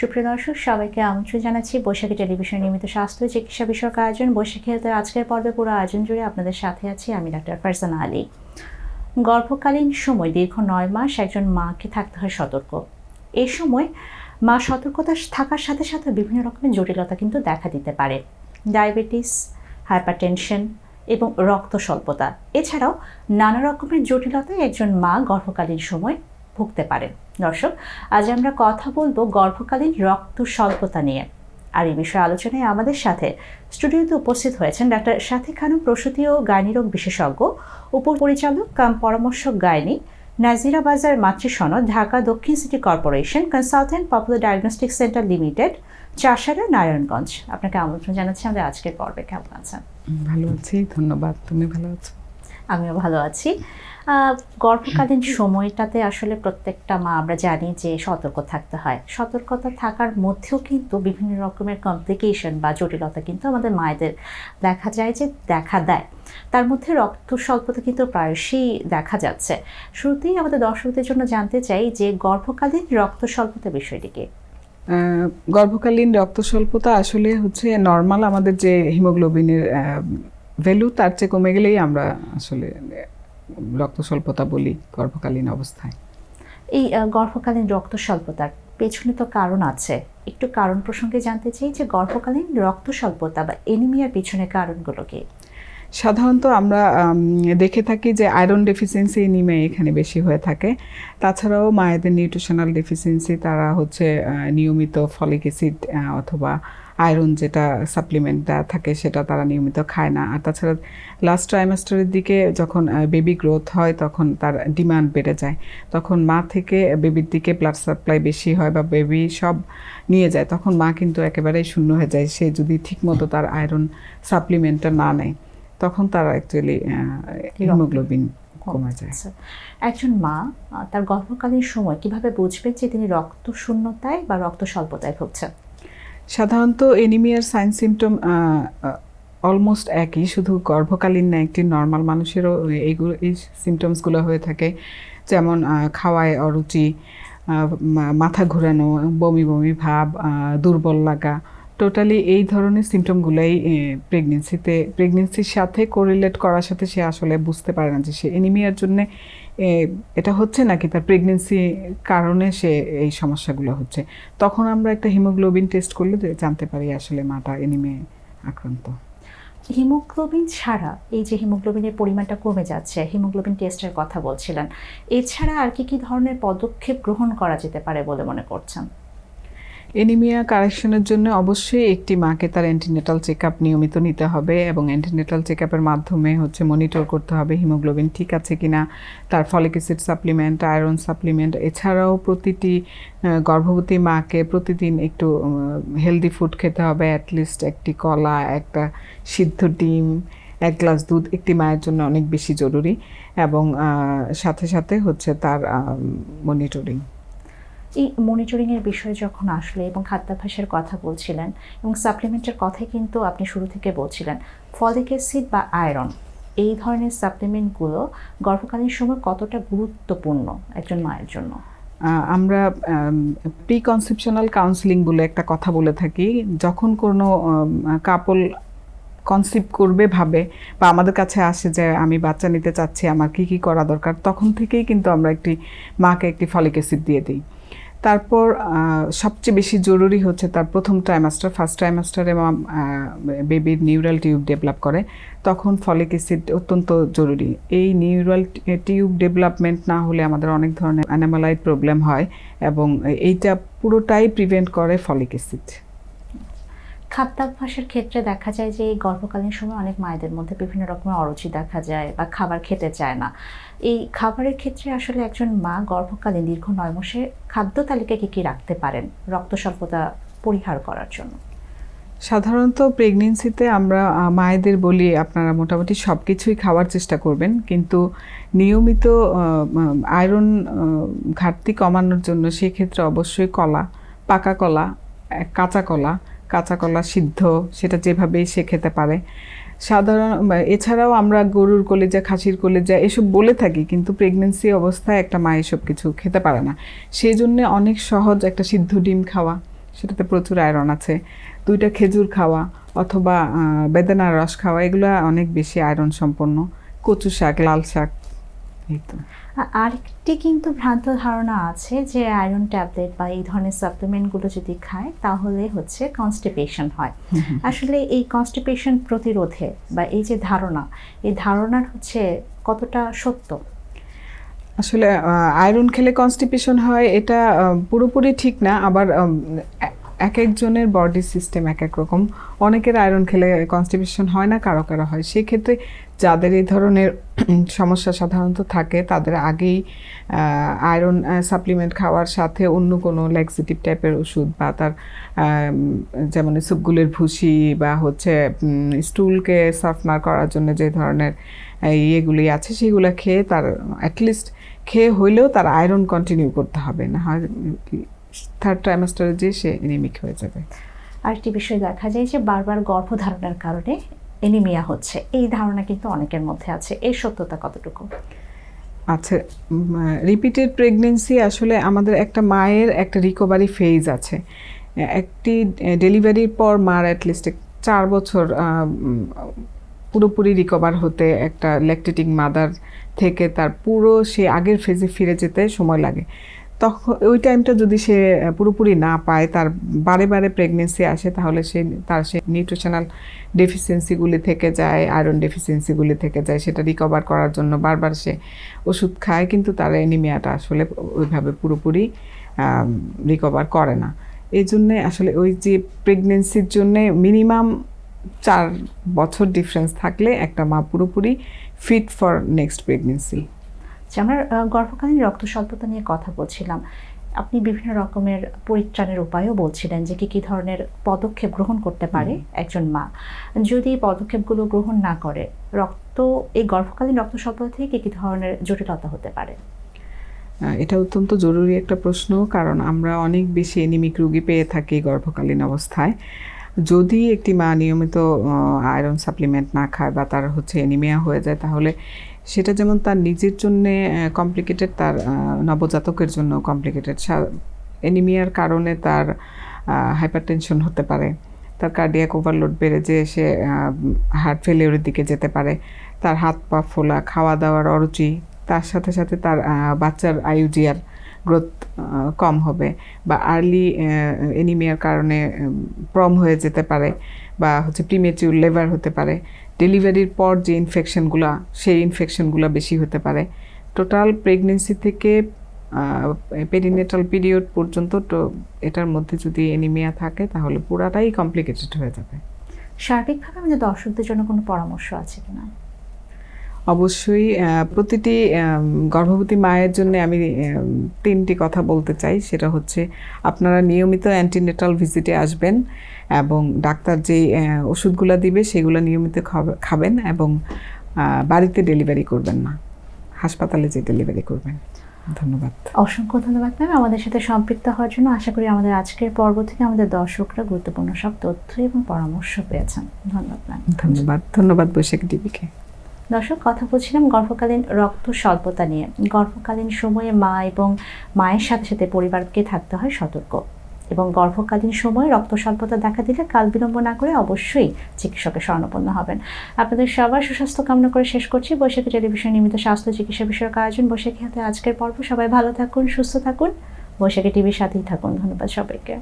সুপ্রিয় দর্শক, সবাইকে আমন্ত্রণ জানাচ্ছি বৈশাখী টেলিভিশন নিয়মিত স্বাস্থ্য চিকিৎসা বিষয়ক আয়োজন, বৈশাখী হেলথের আজকের পর্বে পুরো আয়োজন জুড়ে আপনাদের সাথে আছি আমি ডাক্তার ফারজানা আলী। গর্ভকালীন সময়, দীর্ঘ নয় মাস একজন মাকে থাকতে হয় সতর্ক। এই সময় মা সতর্কতা থাকার সাথে সাথে বিভিন্ন রকমের জটিলতা কিন্তু দেখা দিতে পারে। ডায়াবেটিস, হাইপারটেনশন এবং রক্ত স্বল্পতা এছাড়াও নানা রকমের জটিলতায় একজন মা গর্ভকালীন সময় ভুগতে পারেন। দর্শক, আজ আমরা কথা বলব গর্ভকালীন রক্ত স্বল্পতা নিয়ে। আর এই বিষয়ে আলোচনায় আমাদের সাথে স্টুডিওতে উপস্থিত হয়েছেন ডাক্তার সাথী খানম, প্রসূতি ও গাইনিরোগ বিশেষজ্ঞ, উপপরিচালক কাম পরামর্শক গাইনি নাজিরা বাজার মাতৃসনদ ঢাকা দক্ষিণ city corporation, consultant popular diagnostic centre limited, Chashara Narayanganj. আপনাকে আমন্ত্রণ জানাচ্ছি আমাদের আজকের পর্বে। কেমন আছেন? ভালো আছি, ধন্যবাদ। তুমি ভালো আছো? আমিও ভালো আছি। গর্ভকালীন সময়টাতে আসলে প্রত্যেকটা মা আমরা জানি যে সতর্ক থাকতে হয়। সতর্কতা থাকার মধ্যেও কিন্তু বিভিন্ন রকমের কমপ্লিকেশন বা জটিলতা কিন্তু আমাদের মায়েদের দেখা যায় যে দেখা দেয়। তার মধ্যে রক্ত স্বল্পতা কিন্তু প্রায়শই দেখা যাচ্ছে। শুরুতেই আমাদের দর্শকদের জন্য জানতে চাই যে গর্ভকালীন রক্ত স্বল্পতা বিষয়টিকে। গর্ভকালীন রক্ত স্বল্পতা আসলে হচ্ছে নর্মাল আমাদের যে হিমোগ্লোবিনের ভ্যালু তার চেয়ে কমে গেলেই আমরা আসলে রক্ত স্বল্পতা বলি গর্ভকালীন অবস্থায়। এই গর্ভকালীন রক্ত স্বল্পতার পেছনে তো কারণ আছে। একটু কারণ প্রসঙ্গে জানতে চাই যে গর্ভকালীন রক্ত স্বল্পতা বা এনিমিয়ার পিছনে কারণগুলো কি? সাধারণত আমরা দেখে থাকি যে আয়রন ডেফিসিয়েন্সি নিমে এখানে বেশি হয়ে থাকে। তাছাড়াও মায়েদের নিউট্রিশনাল ডেফিসিয়েন্সি তারা হচ্ছে নিয়মিত ফলিক অ্যাসিড অথবা আয়রন যেটা সাপ্লিমেন্ট দেওয়া থাকে সেটা তারা নিয়মিত খায় না। আর তাছাড়া লাস্ট ট্রাইমাস্টারের দিকে যখন বেবি গ্রোথ হয় তখন তার ডিমান্ড বেড়ে যায়। তখন মা থেকে বেবির দিকে ব্লাড সাপ্লাই বেশি হয় বা বেবি সব নিয়ে যায় তখন মা কিন্তু একেবারেই শূন্য হয়ে যায়। সে যদি ঠিকমতো তার আয়রন সাপ্লিমেন্টটা না নেয় তখন তার অ্যাকচুয়ালি হিমোগ্লোবিন কমে যায়। আচ্ছা। একজন মা তার গর্ভকালীন সময় কীভাবে বুঝবে যে তিনি রক্ত শূন্যতায় বা রক্ত স্বল্পতায় ভুগছেন? সাধারণত এনিমিয়ার সাইন সিমটম অলমোস্ট একই, শুধু গর্ভকালীন না একটি নর্মাল মানুষেরও এইগুলো, এই সিমটমসগুলো হয়ে থাকে। যেমন খাওয়ায় অরুচি মাথা ঘোরানো, বমি বমি ভাব দুর্বল লাগা টোটালি এই ধরনের সিমটমগুলোই প্রেগনেন্সিতে প্রেগনেন্সির সাথে কোরিলেট করার সাথে সে আসলে বুঝতে পারে না যে সে এনিমিয়ার জন্য এটা হচ্ছে নাকি তার প্রেগনেন্সি কারণে সে এই সমস্যাগুলো হচ্ছে? তখন আমরা একটা হিমোগ্লোবিন টেস্ট করলে জানতে পারি আসলে মাটা এনিমে আক্রান্ত। হিমোগ্লোবিন ছাড়া এই যে হিমোগ্লোবিনের পরিমাণটা কমে যাচ্ছে হিমোগ্লোবিন টেস্টের কথা বলছিলেন, এছাড়া আর কি কি ধরনের পদক্ষেপ গ্রহণ করা যেতে পারে বলে মনে করছেন? এনিমিয়া কারেকশনের জন্য অবশ্যই একটি মাকে তার অ্যান্টিনেটাল চেক আপ নিয়মিত নিতে হবে এবং অ্যান্টিনেটাল চেক আপের মাধ্যমে হচ্ছে মনিটর করতে হবে হিমোগ্লোবিন ঠিক আছে কি না তার folic acid supplement iron supplement এছাড়াও প্রতিটি গর্ভবতী মাকে প্রতিদিন একটু হেলদি ফুড খেতে হবে অ্যাটলিস্ট একটি কলা, একটা সিদ্ধ ডিম, এক গ্লাস দুধ একটি মায়ের জন্য অনেক বেশি জরুরি এবং সাথে সাথে হচ্ছে তার মনিটরিং এই মনিটরিংয়ের বিষয়ে যখন আসলে এবং খাদ্যাভ্যাসের কথা বলছিলেন এবং সাপ্লিমেন্টের কথাই কিন্তু আপনি শুরু থেকে বলছিলেন, ফলিক অ্যাসিড বা আয়রন এই ধরনের সাপ্লিমেন্টগুলো গর্ভকালীন সময় কতটা গুরুত্বপূর্ণ একজন মায়ের জন্য? আমরা প্রি কনসেপশনাল কাউন্সিলিং বলে একটা কথা বলে থাকি। যখন কোনো কাপল কনসিভ করবে, ভাবে বা আমাদের কাছে আসে যে আমি বাচ্চা নিতে চাচ্ছি, আমার কি কি করা দরকার, তখন থেকেই কিন্তু আমরা একটি মাকে একটি ফলিক অ্যাসিড দিয়ে দিই। তারপর সবচেয়ে বেশি জরুরি হচ্ছে তার প্রথম ট্রাইমাস্টার ফার্স্ট ট্রাইমাস্টারে বেবির নিউরাল টিউব ডেভেলপ করে। তখন ফলিক অ্যাসিড অত্যন্ত জরুরি। এই নিউরাল টিউব ডেভেলপমেন্ট না হলে আমাদের অনেক ধরনের অ্যানামালাইড প্রবলেম হয় এবং এইটা পুরোটাই প্রিভেন্ট করে ফলিক অ্যাসিড খাদ্যাভ্যাসের ক্ষেত্রে দেখা যায় যে এই গর্ভকালীন সময় অনেক মায়েদের মধ্যে বিভিন্ন রকমের অরুচি দেখা যায় বা খাবার খেতে চায় না। এই খাবারের ক্ষেত্রে আসলে একজন মা গর্ভকালীন দীর্ঘ নয় মাসে খাদ্য তালিকায় কী কী রাখতে পারেন রক্ত স্বল্পতা পরিহার করার জন্য? সাধারণত প্রেগনেন্সিতে আমরা মায়েদের বলি আপনারা মোটামুটি সব কিছুই খাওয়ার চেষ্টা করবেন। কিন্তু নিয়মিত আয়রন ঘাটতি কমানোর জন্য সেক্ষেত্রে অবশ্যই কলা, পাকা কলা কাঁচা কলা কাঁচা কলা সিদ্ধ, সেটা যেভাবেই সে খেতে পারে। সাধারণ এছাড়াও আমরা গরুর কলেজা, খাসির কলেজা এসব বলে থাকি, কিন্তু প্রেগনেন্সি অবস্থায় একটা মা এসব কিছু খেতে পারে না। সেই জন্যে অনেক সহজ একটা সিদ্ধ ডিম খাওয়া, সেটাতে প্রচুর আয়রন আছে। দুইটা খেজুর খাওয়া, অথবা বেদানার রস খাওয়া, এগুলো অনেক বেশি আয়রন সম্পন্ন। কচু শাক, লাল শাক, এই তো। আরেকটি কিন্তু ভ্রান্ত ধারণা আছে যে আয়রন ট্যাবলেট বা এই ধরনের সাপ্লিমেন্টগুলো যদি খায় তাহলে হচ্ছে কনস্টিপেশন হয়। আসলে এই কনস্টিপেশন প্রতিরোধে বা এই যে ধারণা এই ধারণার হচ্ছে কতটা সত্য? আসলে আয়রন খেলে কনস্টিপেশন হয় এটা পুরোপুরি ঠিক না আবার এক একজনের বডি সিস্টেম এক এক রকম। অনেকের আয়রন খেলে কনস্টিপেশন হয় না কারও কারও হয়। সেক্ষেত্রে যাদের এই ধরনের সমস্যা সাধারণত থাকে, তাদের আগেই আয়রন সাপ্লিমেন্ট খাওয়ার সাথে অন্য কোনো ল্যাক্সিটিভ টাইপের ওষুধ বা তার যেমন সুপগুলের ভুসি বা হচ্ছে স্টুলকে সাফনার করার জন্য যে ধরনের ইয়েগুলি আছে, সেগুলো খেয়ে তার অ্যাটলিস্ট খেয়ে হইলেও তার আয়রন কন্টিনিউ করতে হবে। না হয় থার্ড ট্রাইমাস্টারে যে সে এনিমিক হয়ে যাবে। আরেকটি বিষয় দেখা যায় যে বারবার গর্ভধারণের কারণে এনিমিয়া হচ্ছে। এই ধারণা কিন্তু অনেকের মধ্যে আছে। এই সত্যতা কতটুকু? আচ্ছা রিপিটেড প্রেগনেন্সি আসলে আমাদের একটা মায়ের একটা রিকভারি ফেজ আছে। একটি ডেলিভারির পর মার অ্যাটলিস্ট চার বছর পুরোপুরি রিকভার হতে একটা ল্যাকটেটিং মাদার থেকে তার পুরো সে আগের ফেজে ফিরে যেতে সময় লাগে। তখন, ওই টাইমটা যদি সে পুরোপুরি না পায়, তার বারে বারে প্রেগনেন্সি আসে, তাহলে সে, তার সে নিউট্রিশনাল ডেফিসিয়েন্সিগুলি থেকে যায় আয়রন ডেফিসিয়েন্সিগুলি থেকে যায়, সেটা রিকভার করার জন্য বারবার সে ওষুধ খায়, কিন্তু তার অ্যানিমিয়াটা আসলে ওইভাবে পুরোপুরি রিকভার করে না। এই জন্যে আসলে ওই যে প্রেগনেন্সির জন্যে মিনিমাম চার বছর ডিফারেন্স থাকলে একটা মা পুরোপুরি ফিট ফর নেক্সট প্রেগনেন্সি যে আমরা গর্ভকালীন রক্ত স্বল্পতা নিয়ে কথা বলছিলাম। আপনি বিভিন্ন রকমের পরিত্রাণের উপায়ও বলছিলেন যে কি কি ধরনের পদক্ষেপ গ্রহণ করতে পারে একজন মা। যদি এই পদক্ষেপগুলো গ্রহণ না করে রক্ত এই গর্ভকালীন রক্ত স্বল্পতা থেকে কি কি ধরনের জটিলতা হতে পারে? এটা অত্যন্ত জরুরি একটা প্রশ্ন কারণ আমরা অনেক বেশি এনিমিক রোগী পেয়ে থাকি গর্ভকালীন অবস্থায়। যদি একটি মা নিয়মিত আয়রন সাপ্লিমেন্ট না খায় বা তার হচ্ছে এনিমিয়া হয়ে যায় তাহলে সেটা যেমন তার নিজের জন্য কমপ্লিকেটেড তার নবজাতকের জন্য কমপ্লিকেটেড এনিমিয়ার কারণে তার হাইপারটেনশন হতে পারে। তার কার্ডিয়াক ওভারলোড বেড়ে যে সে হার্ট ফেলিওরের দিকে যেতে পারে। তার হাত পা ফোলা, খাওয়া দাওয়ার অরুচি, তার সাথে সাথে তার বাচ্চার আইউজিআর গ্রোথ কম হবে বা আর্লি এনিমিয়ার কারণে প্রম হয়ে যেতে পারে বা হচ্ছে প্রিমেচিউর লেভার হতে পারে। ডেলিভারির পর যে ইনফেকশনগুলো সেই ইনফেকশনগুলো বেশি হতে পারে। টোটাল প্রেগনেন্সি থেকে পেরিনেটাল পিরিয়ড পর্যন্ত তো এটার মধ্যে যদি এনিমিয়া থাকে, তাহলে পুরাটাই কমপ্লিকেটেড হয়ে যাবে। সার্বিকভাবে আমাদের দর্শকদের জন্য কোনো পরামর্শ আছে কিনা? অবশ্যই প্রতিটি গর্ভবতী মায়ের জন্য আমি তিনটি কথা বলতে চাই। সেটা হচ্ছে আপনারা নিয়মিত অ্যান্টিনেটাল ভিজিটে আসবেন এবং ডাক্তার যেই আহ, ওষুধগুলো দিবে সেগুলো নিয়মিত খাবে- খাবেন এবং বাড়িতে ডেলিভারি করবেন না। হাসপাতালে যে ডেলিভারি করবেন। ধন্যবাদ। অসংখ্য ধন্যবাদ ম্যাম আমাদের সাথে সম্পৃক্ত হওয়ার জন্য আশা করি আমাদের আজকের পর্ব থেকে আমাদের দর্শকরা গুরুত্বপূর্ণ সব তথ্য এবং পরামর্শ পেয়েছেন। ধন্যবাদ ম্যাম ধন্যবাদ। ধন্যবাদ বৈশাখী টিভিকে। দর্শক, কথা বলছিলাম গর্ভকালীন রক্ত স্বল্পতা নিয়ে। গর্ভকালীন সময়ে মা এবং মায়ের সাথে সাথে পরিবারকে থাকতে হয় সতর্ক। এবং গর্ভকালীন সময়ে রক্ত স্বল্পতা দেখা দিলে কাল বিলম্ব না করে অবশ্যই চিকিৎসকের শরণাপন্ন হবেন। আপনাদের সবার সুস্বাস্থ্য কামনা করে শেষ করছি। বৈশাখী টেলিভিশন নিয়মিত স্বাস্থ্য চিকিৎসা বিষয়ক আয়োজন বৈশাখী হাতে আজকের পর্ব। সবাই ভালো থাকুন, সুস্থ থাকুন। বৈশাখী টিভির সাথেই থাকুন। ধন্যবাদ সবাইকে।